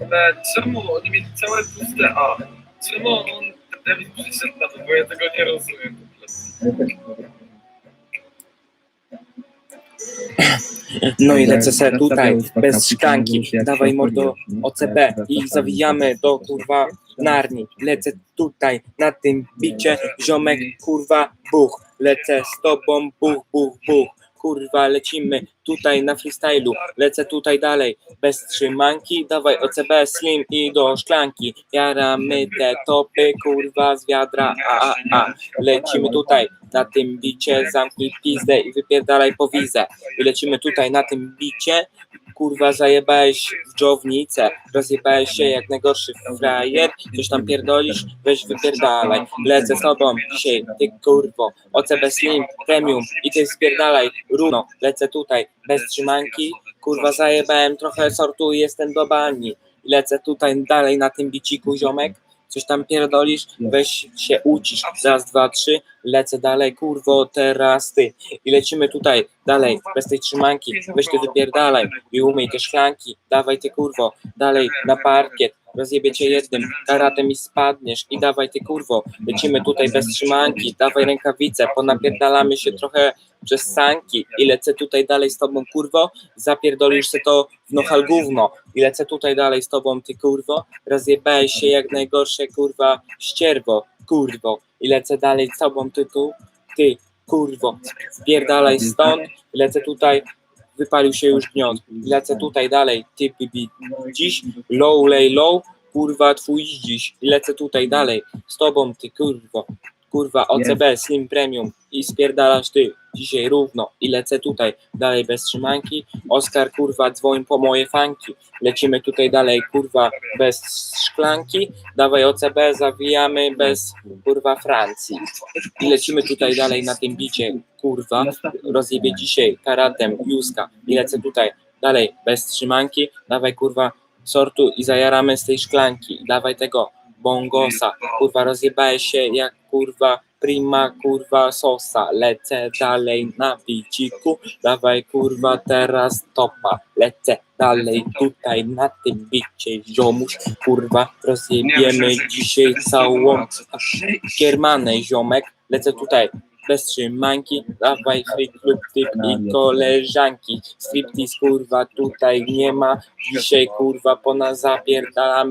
Ale czemu oni mieli całe puste A? Czemu on David przyszedł na to, bo ja tego nie rozumiem. No i lecę se tutaj, bez szklanki, dawaj mordo OCB i zawijamy do kurwa narni. Lecę tutaj, na tym bicie, ziomek kurwa buch. Lecę z tobą, buch, buch, buch. Kurwa, lecimy tutaj na freestylu, lecę tutaj dalej, bez trzymanki, dawaj OCB slim i do szklanki, jaramy te topy, kurwa z wiadra, a, a, a, lecimy tutaj, na tym bicie, zamknij pizdę i wypierdalaj po wizę, lecimy tutaj na tym bicie, kurwa zajebałeś w dżownicę, rozjebałeś się jak najgorszy frajer, coś tam pierdolisz, weź wypierdalaj, lecę z tobą dzisiaj, ty kurwo, OCB Slim, Premium i ty spierdalaj, runo, lecę tutaj, bez trzymanki, kurwa zajebałem trochę sortu i jestem do bani, lecę tutaj dalej na tym biciku ziomek, coś tam pierdolisz, weź się ucisz, raz, dwa, trzy, lecę dalej, kurwo, teraz ty. I lecimy tutaj dalej, bez tej trzymanki, weź ty wypierdalaj i umyj te szklanki, dawaj ty kurwo, dalej na parkiet, rozjebie cię jednym, karatem i spadniesz. I dawaj ty kurwo, lecimy tutaj bez trzymanki, dawaj rękawice, ponapierdalamy się trochę przez sanki. I lecę tutaj dalej z tobą kurwo, zapierdolisz se to w nohal gówno. I lecę tutaj dalej z tobą ty kurwo, rozjebałeś się jak najgorsze kurwa ścierwo, kurwo. I lecę dalej z tobą ty tu, ty kurwo, spierdalaj stąd, lecę tutaj, wypalił się już gniot, lecę tutaj dalej, ty bibi, dziś, low, lay low, kurwa twój dziś, lecę tutaj dalej, z tobą ty kurwo, kurwa OCB, Slim Premium i spierdalasz ty, dzisiaj równo i lecę tutaj, dalej bez trzymanki, Oskar kurwa dzwoń po moje fanki, lecimy tutaj dalej kurwa bez szklanki, dawaj OCB, zawijamy bez kurwa Francji. I lecimy tutaj dalej na tym bicie, kurwa, rozjebie dzisiaj karatem, Juska. I lecę tutaj dalej bez trzymanki, dawaj kurwa sortu i zajaramy z tej szklanki, dawaj tego bongosa, kurwa rozjebałeś się jak kurwa prima kurwa sosa, lecę dalej na biciku, dawaj kurwa teraz topa, lecę dalej tutaj na tym bicie ziomuś, kurwa rozjebiemy dzisiaj całą kiermanę ziomek, lecę tutaj bez trzymanki, dawaj free klub typ i koleżanki, striptease kurwa tutaj nie ma, dzisiaj kurwa pona zapierdalamy